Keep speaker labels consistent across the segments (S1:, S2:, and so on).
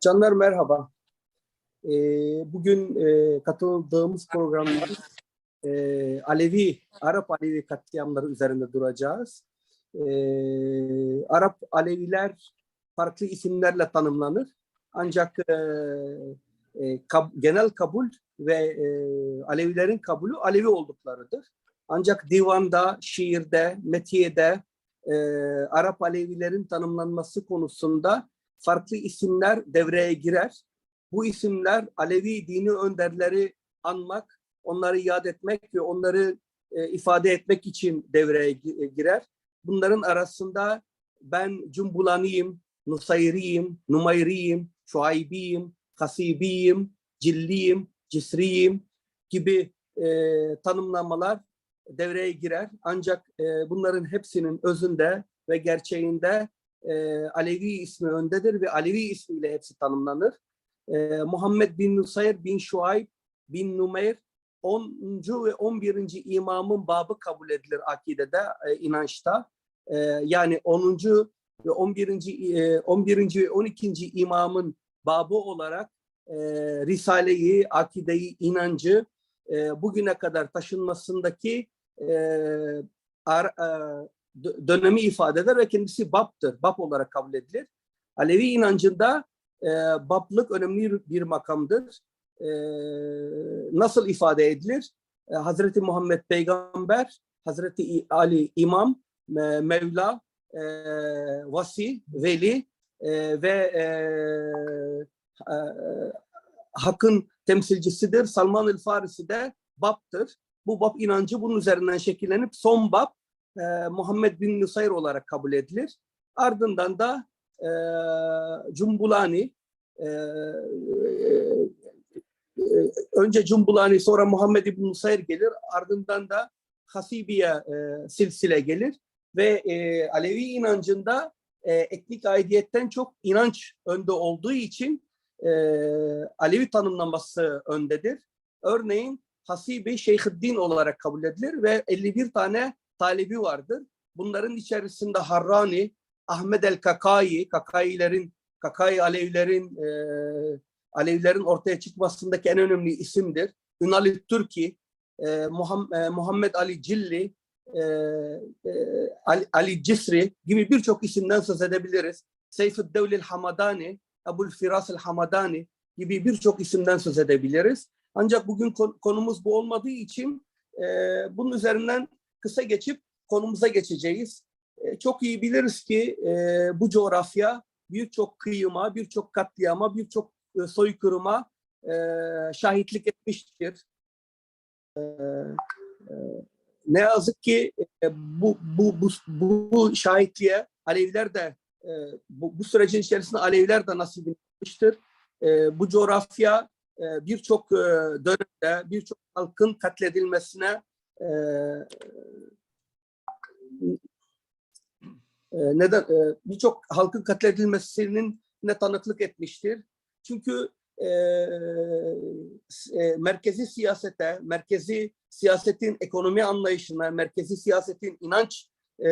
S1: Canlar merhaba. Ee, bugün e, katıldığımız programda e, Alevi, Arap Alevi katliamları üzerinde duracağız. Ee, Arap Aleviler farklı isimlerle tanımlanır. Ancak e, e, kab- genel kabul ve e, Alevilerin kabulü Alevi olduklarıdır. Ancak divanda, şiirde, metiyede e, Arap Alevilerin tanımlanması konusunda farklı isimler devreye girer. Bu isimler Alevi dini önderleri anmak, onları yad etmek ve onları e, ifade etmek için devreye e, girer. Bunların arasında ben Cumbulaniyim, Nusayriyim, Numayriyim, Şuaybiyim, Hasibiyim, Cilliyim, Cisriyim gibi e, tanımlamalar devreye girer. Ancak e, bunların hepsinin özünde ve gerçeğinde e, Alevi ismi öndedir ve Alevi ismiyle hepsi tanımlanır. E, Muhammed bin Nusayr bin Şuayb bin Numeyr 10. ve 11. imamın babı kabul edilir akidede, e, inançta. E, yani 10. ve 11. e, 11. ve 12. imamın babı olarak e, Risale-i, akideyi, inancı e, bugüne kadar taşınmasındaki e, ar, e, dönemi ifade eder ve kendisi baptır. Bap olarak kabul edilir. Alevi inancında e, baplık önemli bir makamdır. E, nasıl ifade edilir? E, Hazreti Muhammed Peygamber, Hazreti Ali İmam, Me- Mevla, e, Vasi, Veli e, ve e, e, Hakk'ın temsilcisidir. Salman el Farisi de baptır. Bu bab inancı bunun üzerinden şekillenip son bab e, Muhammed bin Nusayr olarak kabul edilir. Ardından da e, Cumbulani e, e, önce Cumbulani sonra Muhammed bin Nusayr gelir. Ardından da Hasibiye e, silsile gelir ve e, Alevi inancında e, etnik aidiyetten çok inanç önde olduğu için e, Alevi tanımlaması öndedir. Örneğin Hasibi Şeyhüddin olarak kabul edilir ve 51 tane talebi vardır. Bunların içerisinde Harrani, Ahmed el Kakai, Kakailerin, Kakai Alevilerin e, Alevilerin ortaya çıkmasındaki en önemli isimdir. Ünali Türki, e, e, Muhammed Ali Cilli, e, e, Ali, Ali Cisri gibi birçok isimden söz edebiliriz. Seyfüddevlil Hamadani, Ebul Firas el Hamadani gibi birçok isimden söz edebiliriz. Ancak bugün kon- konumuz bu olmadığı için e, bunun üzerinden kısa geçip konumuza geçeceğiz. E, çok iyi biliriz ki e, bu coğrafya birçok kıyıma, birçok katliama, birçok e, soykırıma şahitlik etmiştir. Ne yazık ki e, bu, bu, bu, bu, şahitliğe Aleviler de bu, bu sürecin içerisinde Aleviler de nasip etmiştir. Bu coğrafya birçok dönemde birçok halkın katledilmesine e, e, neden e, birçok halkın katledilmesinin ne tanıklık etmiştir. Çünkü e, e, merkezi siyasete, merkezi siyasetin ekonomi anlayışına, merkezi siyasetin inanç e,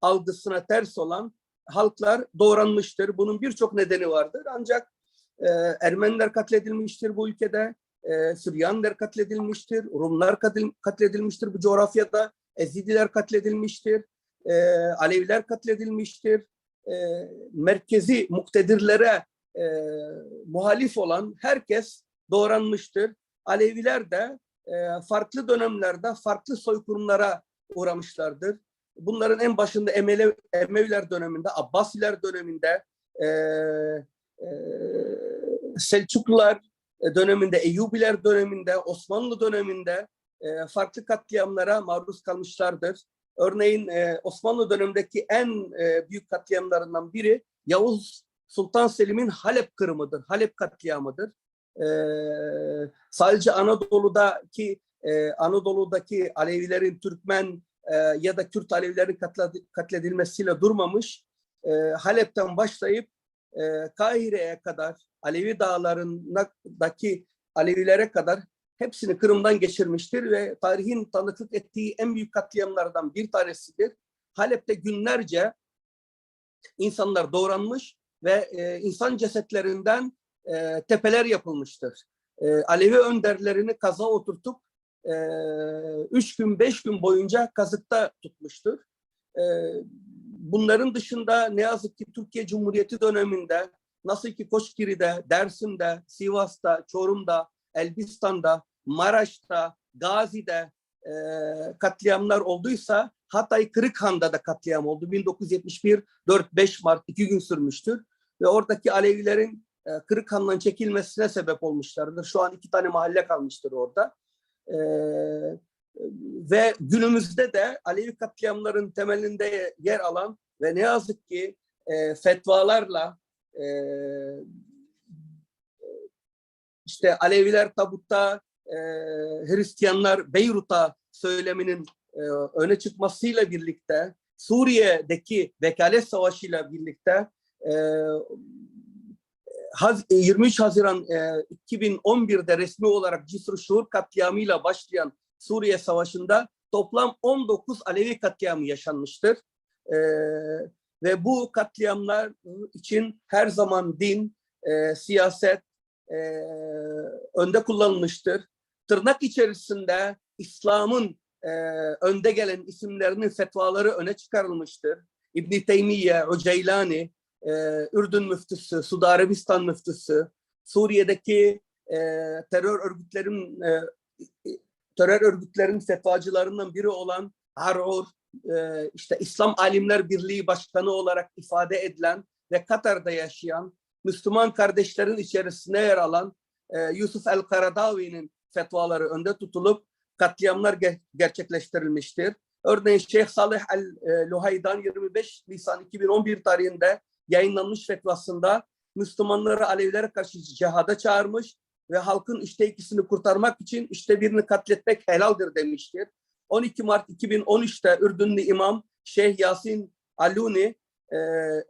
S1: algısına ters olan halklar doğranmıştır. Bunun birçok nedeni vardır. Ancak e, Ermeniler katledilmiştir bu ülkede, e, Süryaniler katledilmiştir, Rumlar katledilmiştir bu coğrafyada, Ezidiler katledilmiştir, e, Aleviler katledilmiştir. E, merkezi muktedirlere e, muhalif olan herkes doğranmıştır. Aleviler de e, farklı dönemlerde farklı soykırımlara uğramışlardır. Bunların en başında Emele, Emeviler döneminde, Abbasiler döneminde, e, e, Selçuklular döneminde, Eyyubiler döneminde, Osmanlı döneminde e, farklı katliamlara maruz kalmışlardır. Örneğin e, Osmanlı dönemindeki en e, büyük katliamlarından biri Yavuz Sultan Selim'in Halep kırımıdır, Halep katliamıdır. E, sadece Anadolu'daki e, Anadolu'daki Alevilerin Türkmen e, ya da Kürt Alevilerin katledi- katledilmesiyle durmamış. E, Halep'ten başlayıp e, Kahire'ye kadar Alevi dağlarındaki Alevilere kadar hepsini Kırım'dan geçirmiştir ve tarihin tanıklık ettiği en büyük katliamlardan bir tanesidir. Halep'te günlerce insanlar doğranmış ve e, insan cesetlerinden e, tepeler yapılmıştır. E, Alevi önderlerini kaza oturtup e, üç gün beş gün boyunca kazıkta tutmuştur. E, bunların dışında ne yazık ki Türkiye Cumhuriyeti döneminde nasıl ki Koçgiri'de, Dersim'de, Sivas'ta, Çorum'da, Elbistan'da, Maraş'ta, Gazi'de e, katliamlar olduysa Hatay Kırıkhan'da da katliam oldu. 1971 4-5 Mart iki gün sürmüştür ve oradaki Alevilerin e, Kırıkhan'dan çekilmesine sebep olmuşlardır. Şu an iki tane mahalle kalmıştır orada. E, ve günümüzde de Alevi katliamların temelinde yer alan ve ne yazık ki e, fetvalarla e, işte Aleviler tabutta, e, Hristiyanlar Beyrut'a söyleminin e, öne çıkmasıyla birlikte Suriye'deki vekalet savaşıyla birlikte e, 23 Haziran e, 2011'de resmi olarak Cisr Şuur katliamıyla başlayan Suriye Savaşı'nda toplam 19 Alevi katliamı yaşanmıştır. E, ve bu katliamlar için her zaman din, e, siyaset e, önde kullanılmıştır. Tırnak içerisinde İslam'ın e, önde gelen isimlerinin fetvaları öne çıkarılmıştır. İbn Teymiye, Uceylani, e, Ürdün müftüsü, Suudi Arabistan müftüsü, Suriye'deki e, terör örgütlerin e, terör örgütlerin fetvacılarından biri olan Arur, e, işte İslam Alimler Birliği Başkanı olarak ifade edilen ve Katar'da yaşayan Müslüman kardeşlerin içerisine yer alan e, Yusuf el-Karadavi'nin fetvaları önde tutulup katliamlar ge- gerçekleştirilmiştir. Örneğin Şeyh Salih el-Luhaydan 25 Nisan 2011 tarihinde yayınlanmış fetvasında Müslümanları Alevilere karşı cihada çağırmış ve halkın işte ikisini kurtarmak için işte birini katletmek helaldir demiştir. 12 Mart 2013'te Ürdünlü imam Şeyh Yasin Aluni e,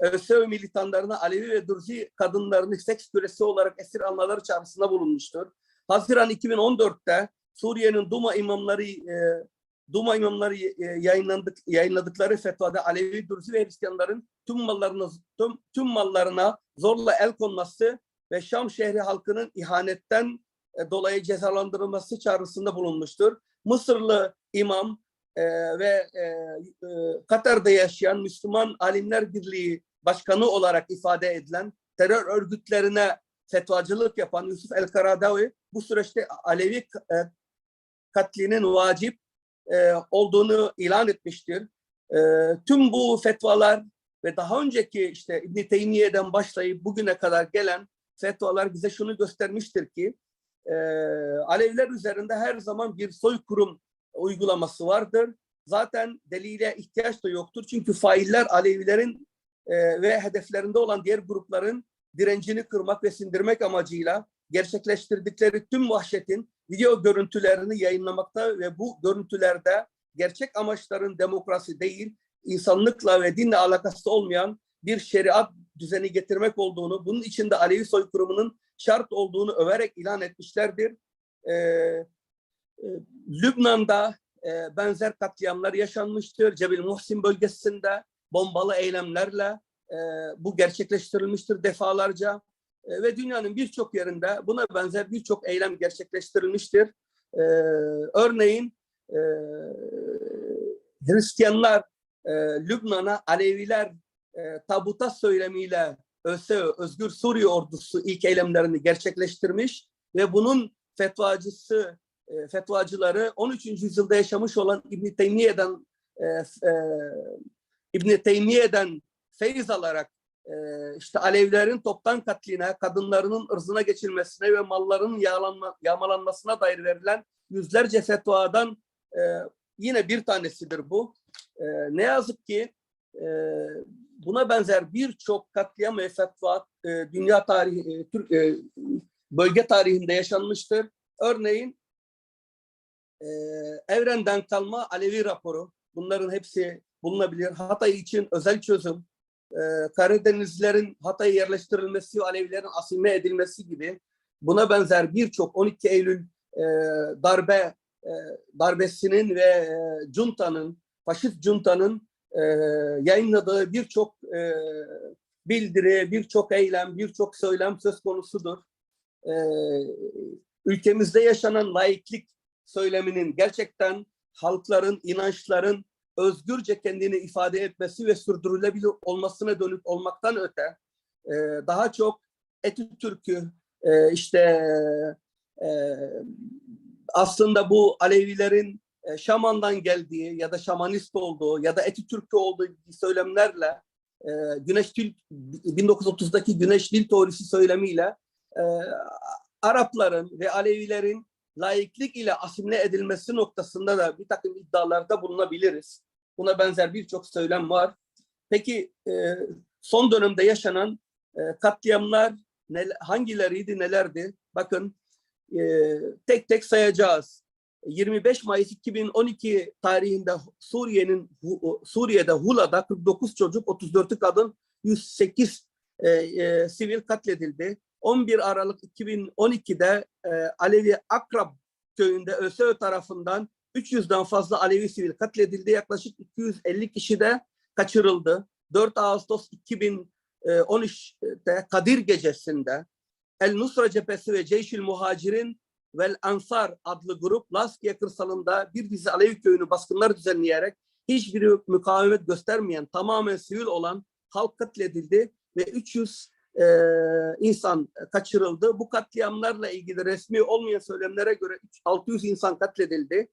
S1: ÖSÖ militanlarına Alevi ve Durzi kadınlarını seks küresi olarak esir almaları çağrısında bulunmuştur. Haziran 2014'te Suriye'nin Duma imamları e, Duma imamları e, yayınlandık, yayınladıkları fetvada Alevi, Durzi ve Hristiyanların tüm mallarına tüm, tüm mallarına zorla el konması ve Şam şehri halkının ihanetten e, dolayı cezalandırılması çağrısında bulunmuştur. Mısırlı imam e, ve e, Katar'da yaşayan Müslüman Alimler Birliği Başkanı olarak ifade edilen terör örgütlerine fetvacılık yapan Yusuf El-Karadavi bu süreçte Alevi katlinin vacip olduğunu ilan etmiştir. Tüm bu fetvalar ve daha önceki işte İbn Teymiye'den başlayıp bugüne kadar gelen fetvalar bize şunu göstermiştir ki e, Aleviler üzerinde her zaman bir soykırım uygulaması vardır. Zaten delile ihtiyaç da yoktur. Çünkü failler Alevilerin e, ve hedeflerinde olan diğer grupların direncini kırmak ve sindirmek amacıyla gerçekleştirdikleri tüm vahşetin video görüntülerini yayınlamakta ve bu görüntülerde gerçek amaçların demokrasi değil, insanlıkla ve dinle alakası olmayan bir şeriat düzeni getirmek olduğunu, bunun içinde Alevi soykırımının şart olduğunu överek ilan etmişlerdir. Ee, e, Lübnan'da e, benzer katliamlar yaşanmıştır. Cebil Muhsin bölgesinde bombalı eylemlerle e, bu gerçekleştirilmiştir defalarca. E, ve dünyanın birçok yerinde buna benzer birçok eylem gerçekleştirilmiştir. E, örneğin e, Hristiyanlar e, Lübnan'a Aleviler e, tabuta söylemiyle ÖSÖ, Özgür Suriye Ordusu ilk eylemlerini gerçekleştirmiş ve bunun fetvacısı, e, fetvacıları 13. yüzyılda yaşamış olan İbn Teymiye'den e, e, İbn Teymiye'den feyiz alarak e, işte Alevilerin toptan katline, kadınlarının ırzına geçilmesine ve mallarının yağlanma, yağmalanmasına dair verilen yüzlerce fetvadan e, yine bir tanesidir bu. E, ne yazık ki e, buna benzer birçok katliam ve fetva e, dünya tarihi, e, Türk, e, bölge tarihinde yaşanmıştır. Örneğin e, evrenden kalma Alevi raporu, bunların hepsi bulunabilir. Hatay için özel çözüm, e, Karadenizlerin Hatay'a yerleştirilmesi, Alevilerin asimle edilmesi gibi buna benzer birçok 12 Eylül e, darbe e, darbesinin ve e, juntanın, faşist juntanın e, yayınladığı birçok e, bildiri, birçok eylem, birçok söylem söz konusudur. Ee, ülkemizde yaşanan laiklik söyleminin gerçekten halkların, inançların özgürce kendini ifade etmesi ve sürdürülebilir olmasına dönük olmaktan öte e, daha çok Etütürk'ü e, işte e, aslında bu Alevilerin e, Şaman'dan geldiği ya da şamanist olduğu ya da Etütürk'ü olduğu söylemlerle e, Güneş Dil 1930'daki Güneş Dil teorisi söylemiyle e, Arapların ve Alevilerin laiklik ile asimle edilmesi noktasında da bir takım iddialarda bulunabiliriz. Buna benzer birçok söylem var. Peki son dönemde yaşanan katliamlar hangileriydi, nelerdi? Bakın tek tek sayacağız. 25 Mayıs 2012 tarihinde Suriye'nin Suriye'de Hula'da 49 çocuk, 34'ü kadın, 108 e, e, sivil katledildi. 11 Aralık 2012'de e, Alevi Akrab köyünde ÖSÖ tarafından 300'den fazla Alevi sivil katledildi. Yaklaşık 250 kişi de kaçırıldı. 4 Ağustos 2013'te Kadir gecesinde El Nusra Cephesi ve Ceyşil Muhacir'in Vel Ansar adlı grup Laskiye kırsalında bir dizi Alevi köyünü baskınlar düzenleyerek hiçbir mukavemet göstermeyen tamamen sivil olan halk katledildi ve 300 e, insan kaçırıldı. Bu katliamlarla ilgili resmi olmayan söylemlere göre 600 insan katledildi.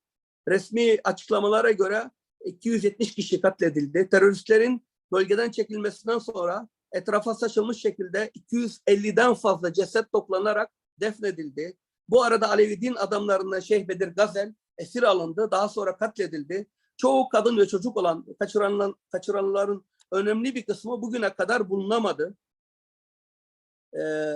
S1: Resmi açıklamalara göre 270 kişi katledildi. Teröristlerin bölgeden çekilmesinden sonra etrafa saçılmış şekilde 250'den fazla ceset toplanarak defnedildi. Bu arada Alevi din adamlarından Şeyh Bedir Gazel esir alındı. Daha sonra katledildi. Çoğu kadın ve çocuk olan kaçıranların, kaçıranların önemli bir kısmı bugüne kadar bulunamadı. Ee,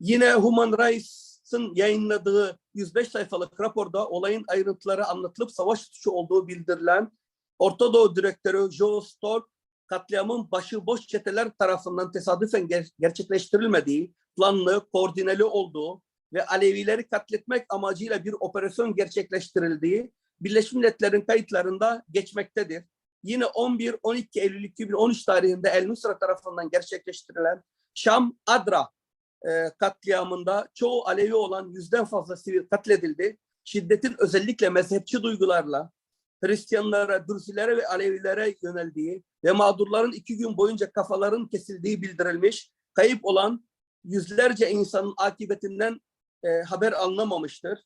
S1: yine Human Rights'ın yayınladığı 105 sayfalık raporda olayın ayrıntıları anlatılıp savaş suçu olduğu bildirilen Orta Doğu Direktörü Joe Stork katliamın başıboş çeteler tarafından tesadüfen ger- gerçekleştirilmediği, planlı, koordineli olduğu ve Alevileri katletmek amacıyla bir operasyon gerçekleştirildiği Birleşmiş Milletler'in kayıtlarında geçmektedir. Yine 11-12 Eylül 2013 tarihinde El Nusra tarafından gerçekleştirilen Şam Adra e, katliamında çoğu Alevi olan yüzden fazla sivil katledildi. Şiddetin özellikle mezhepçi duygularla Hristiyanlara, Dürsilere ve Alevilere yöneldiği ve mağdurların iki gün boyunca kafaların kesildiği bildirilmiş, kayıp olan yüzlerce insanın akıbetinden e, haber alınamamıştır.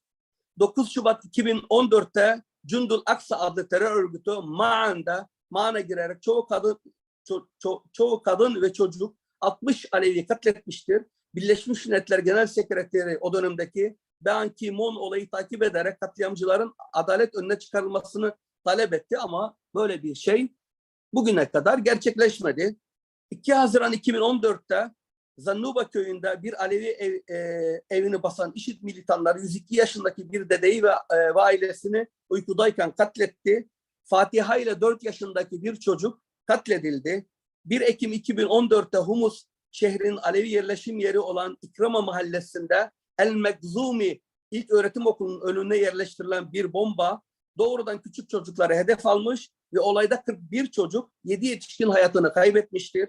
S1: 9 Şubat 2014'te Cundul Aksa adlı terör örgütü Ma'an'da Ma'na girerek çoğu kadın ço, ço, çoğu kadın ve çocuk 60 Alevi katletmiştir. Birleşmiş Milletler Genel Sekreteri o dönemdeki Ban Ki-moon olayı takip ederek katliamcıların adalet önüne çıkarılmasını talep etti ama böyle bir şey bugüne kadar gerçekleşmedi. 2 Haziran 2014'te Zannuba köyünde bir Alevi ev, e, evini basan IŞİD militanları 102 yaşındaki bir dedeyi ve, e, ve ailesini uykudayken katletti. Fatiha ile 4 yaşındaki bir çocuk katledildi. 1 Ekim 2014'te Humus şehrin Alevi yerleşim yeri olan İkrama mahallesinde El Mekzumi ilk öğretim okulunun önüne yerleştirilen bir bomba doğrudan küçük çocukları hedef almış ve olayda 41 çocuk 7 yetişkin hayatını kaybetmiştir.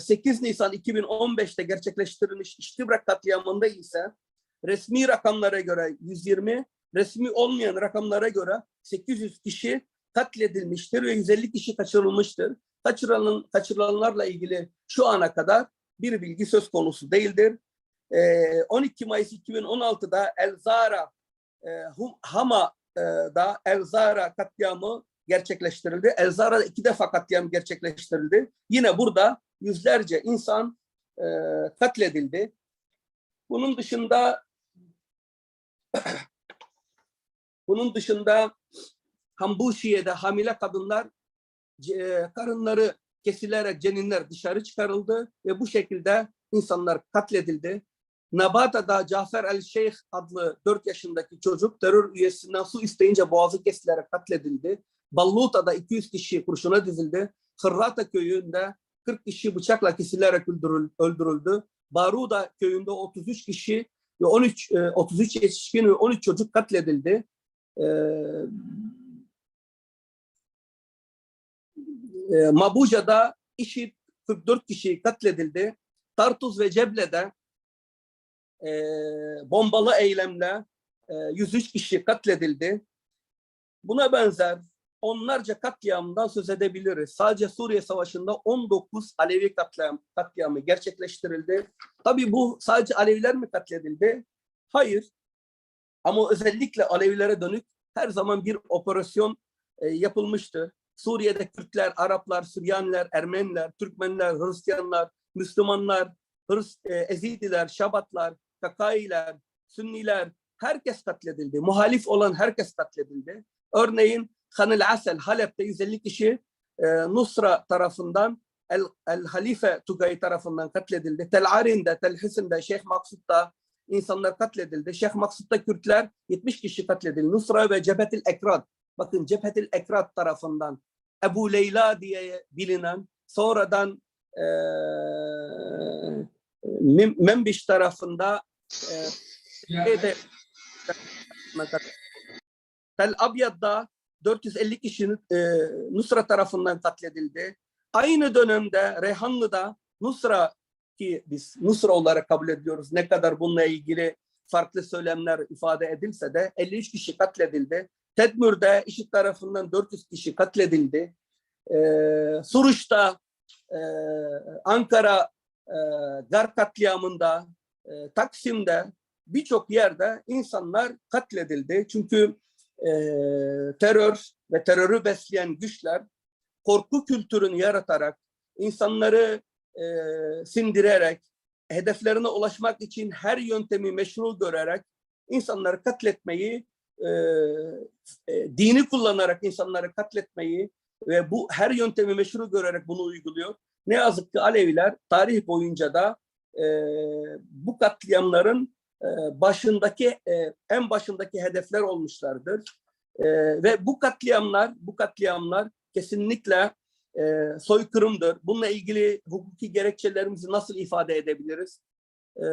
S1: 8 Nisan 2015'te gerçekleştirilmiş İştibrak katliamında ise resmi rakamlara göre 120, resmi olmayan rakamlara göre 800 kişi katledilmiştir ve 150 kişi kaçırılmıştır. Kaçırılan, kaçırılanlarla ilgili şu ana kadar bir bilgi söz konusu değildir. 12 Mayıs 2016'da El Zara Hama'da El Zara katliamı gerçekleştirildi. El Zara'da iki defa katliam gerçekleştirildi. Yine burada yüzlerce insan e, katledildi. Bunun dışında bunun dışında Hambuşiye'de hamile kadınlar e, karınları kesilerek ceninler dışarı çıkarıldı ve bu şekilde insanlar katledildi. Nabata'da Cafer El Şeyh adlı 4 yaşındaki çocuk terör üyesinden su isteyince boğazı kesilerek katledildi. Balluta'da 200 kişi kurşuna dizildi. Hırrata köyünde 40 kişi bıçakla kesilerek öldürüldü. Baruda köyünde 33 kişi ve 13 33 yetişkin ve 13 çocuk katledildi. Mabuja'da IŞİD 44 kişi katledildi. Tartus ve Ceble'de e, bombalı eylemle e, 103 kişi katledildi. Buna benzer onlarca katliamdan söz edebiliriz. Sadece Suriye Savaşı'nda 19 Alevi katliam, katliamı gerçekleştirildi. Tabii bu sadece Aleviler mi katledildi? Hayır. Ama özellikle Alevilere dönük her zaman bir operasyon e, yapılmıştı. Suriye'de Kürtler, Araplar, Süryaniler, Ermeniler, Türkmenler, Hristiyanlar, Müslümanlar, Hırs, e, Ezidiler, Şabatlar, Kakailer, Sünniler herkes katledildi. Muhalif olan herkes katledildi. Örneğin Hanil Asel Halep'te 150 kişi e, Nusra tarafından El, El Halife Tugay tarafından katledildi. Tel Arin'de, Tel Hisin'de, Şeyh Maksud'da insanlar katledildi. Şeyh Maksud'da Kürtler 70 kişi katledildi. Nusra ve Cephetil Ekrat. Bakın Cephetil Ekrat tarafından Ebu Leyla diye bilinen sonradan e, Mem- Membiş tarafında e, şeyde, Tel Abyad'da 450 kişinin e, Nusra tarafından katledildi. Aynı dönemde Reyhanlı'da Nusra ki biz Nusra olarak kabul ediyoruz. Ne kadar bununla ilgili farklı söylemler ifade edilse de 53 kişi katledildi. Tedmür'de IŞİD tarafından 400 kişi katledildi. Ee, Suruç'ta, e, Ankara e, Gar katliamında, e, Taksim'de birçok yerde insanlar katledildi. Çünkü e, terör ve terörü besleyen güçler korku kültürünü yaratarak, insanları e, sindirerek, hedeflerine ulaşmak için her yöntemi meşru görerek insanları katletmeyi, e, e, dini kullanarak insanları katletmeyi ve bu her yöntemi meşru görerek bunu uyguluyor. Ne yazık ki Aleviler tarih boyunca da e, bu katliamların başındaki e, en başındaki hedefler olmuşlardır. E, ve bu katliamlar bu katliamlar kesinlikle e, soykırımdır. Bununla ilgili hukuki gerekçelerimizi nasıl ifade edebiliriz? E,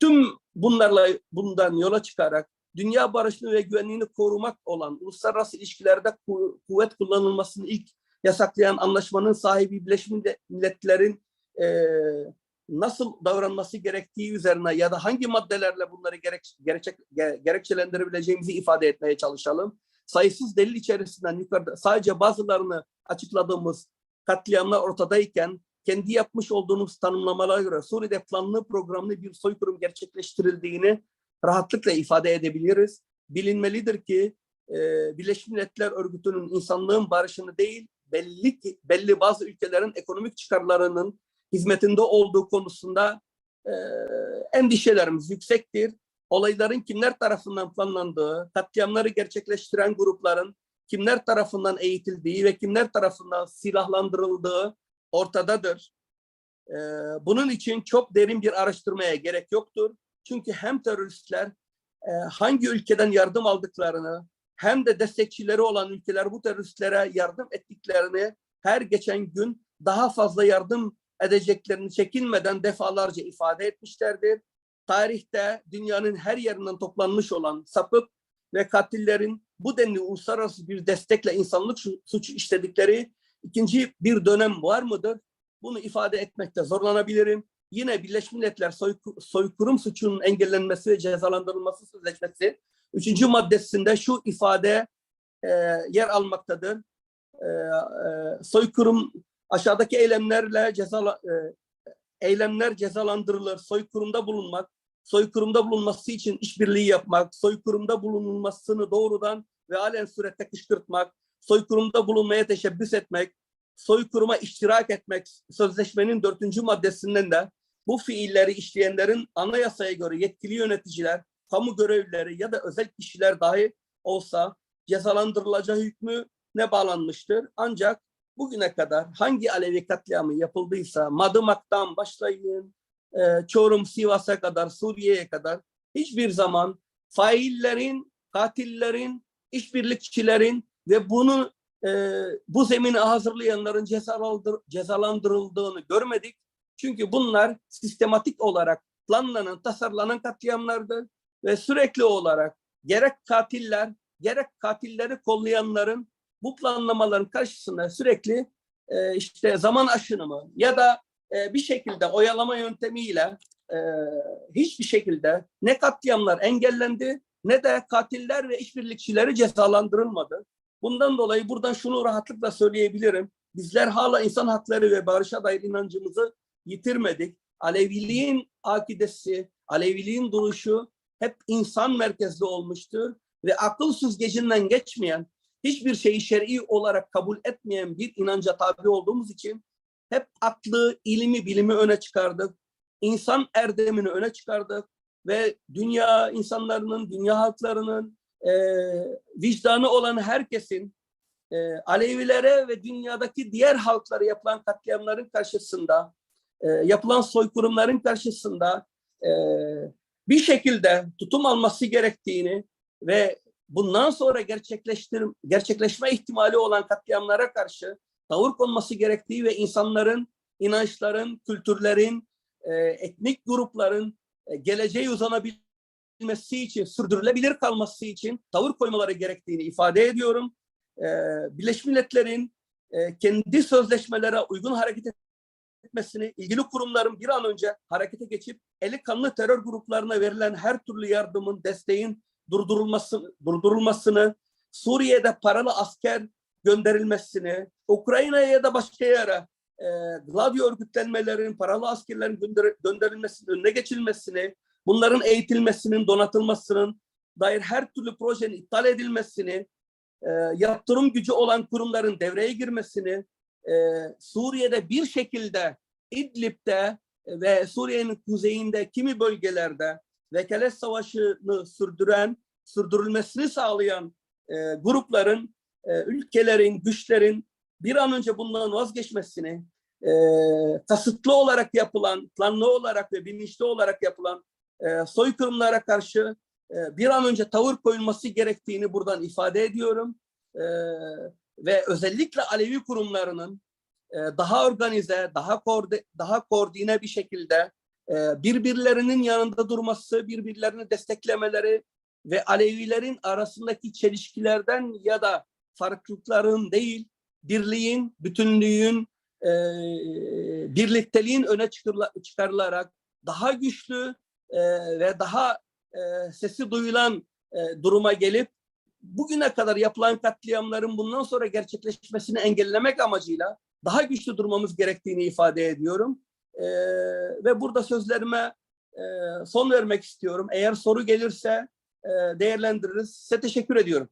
S1: tüm bunlarla bundan yola çıkarak dünya barışını ve güvenliğini korumak olan uluslararası ilişkilerde ku- kuvvet kullanılmasını ilk yasaklayan anlaşmanın sahibi Birleşmiş Milletler'in e, nasıl davranması gerektiği üzerine ya da hangi maddelerle bunları gerek, gerekçe, ge- gerekçelendirebileceğimizi ifade etmeye çalışalım. Sayısız delil içerisinden yukarıda sadece bazılarını açıkladığımız katliamlar ortadayken kendi yapmış olduğumuz tanımlamalara göre Suriye'de planlı programlı bir soykırım gerçekleştirildiğini rahatlıkla ifade edebiliriz. Bilinmelidir ki e, Birleşmiş Milletler Örgütü'nün insanlığın barışını değil belli belli bazı ülkelerin ekonomik çıkarlarının hizmetinde olduğu konusunda e, endişelerimiz yüksektir. Olayların kimler tarafından planlandığı, katliamları gerçekleştiren grupların kimler tarafından eğitildiği ve kimler tarafından silahlandırıldığı ortadadır. E, bunun için çok derin bir araştırmaya gerek yoktur. Çünkü hem teröristler e, hangi ülkeden yardım aldıklarını hem de destekçileri olan ülkeler bu teröristlere yardım ettiklerini her geçen gün daha fazla yardım edeceklerini çekinmeden defalarca ifade etmişlerdir. Tarihte dünyanın her yerinden toplanmış olan sapık ve katillerin bu denli uluslararası bir destekle insanlık su- suçu işledikleri ikinci bir dönem var mıdır? Bunu ifade etmekte zorlanabilirim. Yine Birleşmiş Milletler soyku- soykırım suçunun engellenmesi ve cezalandırılması sözleşmesi üçüncü maddesinde şu ifade e, yer almaktadır. E, e, soykırım aşağıdaki eylemlerle ceza eylemler cezalandırılır. Soykırımda bulunmak, soykırımda bulunması için işbirliği yapmak, soykırımda bulunulmasını doğrudan ve halen surette kışkırtmak, soykırımda bulunmaya teşebbüs etmek, soykırıma iştirak etmek sözleşmenin dördüncü maddesinden de bu fiilleri işleyenlerin anayasaya göre yetkili yöneticiler, kamu görevlileri ya da özel kişiler dahi olsa cezalandırılacağı hükmü ne bağlanmıştır. Ancak bugüne kadar hangi Alevi katliamı yapıldıysa Madımak'tan başlayın, e, Çorum, Sivas'a kadar, Suriye'ye kadar hiçbir zaman faillerin, katillerin, işbirlikçilerin ve bunu e, bu zemini hazırlayanların cezalandır, cezalandırıldığını görmedik. Çünkü bunlar sistematik olarak planlanan, tasarlanan katliamlardır ve sürekli olarak gerek katiller, gerek katilleri kollayanların bu planlamaların karşısında sürekli e, işte zaman aşınımı ya da e, bir şekilde oyalama yöntemiyle e, hiçbir şekilde ne katliamlar engellendi ne de katiller ve işbirlikçileri cezalandırılmadı. Bundan dolayı buradan şunu rahatlıkla söyleyebilirim. Bizler hala insan hakları ve barışa dair inancımızı yitirmedik. Aleviliğin akidesi, Aleviliğin duruşu hep insan merkezli olmuştur ve akıl süzgecinden geçmeyen, hiçbir şeyi şer'i olarak kabul etmeyen bir inanca tabi olduğumuz için hep aklı, ilimi, bilimi öne çıkardık. İnsan erdemini öne çıkardık ve dünya insanlarının, dünya halklarının e, vicdanı olan herkesin e, Alevilere ve dünyadaki diğer halklara yapılan katliamların karşısında, e, yapılan soykırımların karşısında e, bir şekilde tutum alması gerektiğini ve bundan sonra gerçekleştir gerçekleşme ihtimali olan katliamlara karşı tavır konması gerektiği ve insanların, inançların, kültürlerin, e, etnik grupların e, geleceğe uzanabilmesi için, sürdürülebilir kalması için tavır koymaları gerektiğini ifade ediyorum. E, Birleşmiş Milletler'in e, kendi sözleşmelere uygun hareket etmesini, ilgili kurumların bir an önce harekete geçip eli kanlı terör gruplarına verilen her türlü yardımın, desteğin durdurulması, durdurulmasını, Suriye'de paralı asker gönderilmesini, Ukrayna'ya ya da başka yere e, Gladio örgütlenmelerin, paralı askerlerin gönder gönderilmesinin önüne geçilmesini, bunların eğitilmesinin, donatılmasının dair her türlü projenin iptal edilmesini, e, yaptırım gücü olan kurumların devreye girmesini, e, Suriye'de bir şekilde İdlib'de ve Suriye'nin kuzeyinde kimi bölgelerde vekalet savaşını sürdüren, sürdürülmesini sağlayan e, grupların, e, ülkelerin, güçlerin bir an önce bundan vazgeçmesini, e, kasıtlı olarak yapılan, planlı olarak ve bilinçli olarak yapılan e, soykırımlara karşı e, bir an önce tavır koyulması gerektiğini buradan ifade ediyorum. E, ve özellikle Alevi kurumlarının e, daha organize, daha koorde, daha koordine bir şekilde birbirlerinin yanında durması, birbirlerini desteklemeleri ve Alevilerin arasındaki çelişkilerden ya da farklılıkların değil, birliğin, bütünlüğün, e, birlikteliğin öne çıkarılarak daha güçlü ve daha sesi duyulan duruma gelip bugüne kadar yapılan katliamların bundan sonra gerçekleşmesini engellemek amacıyla daha güçlü durmamız gerektiğini ifade ediyorum. E, ve burada sözlerime e, son vermek istiyorum. Eğer soru gelirse e, değerlendiririz. Size teşekkür ediyorum.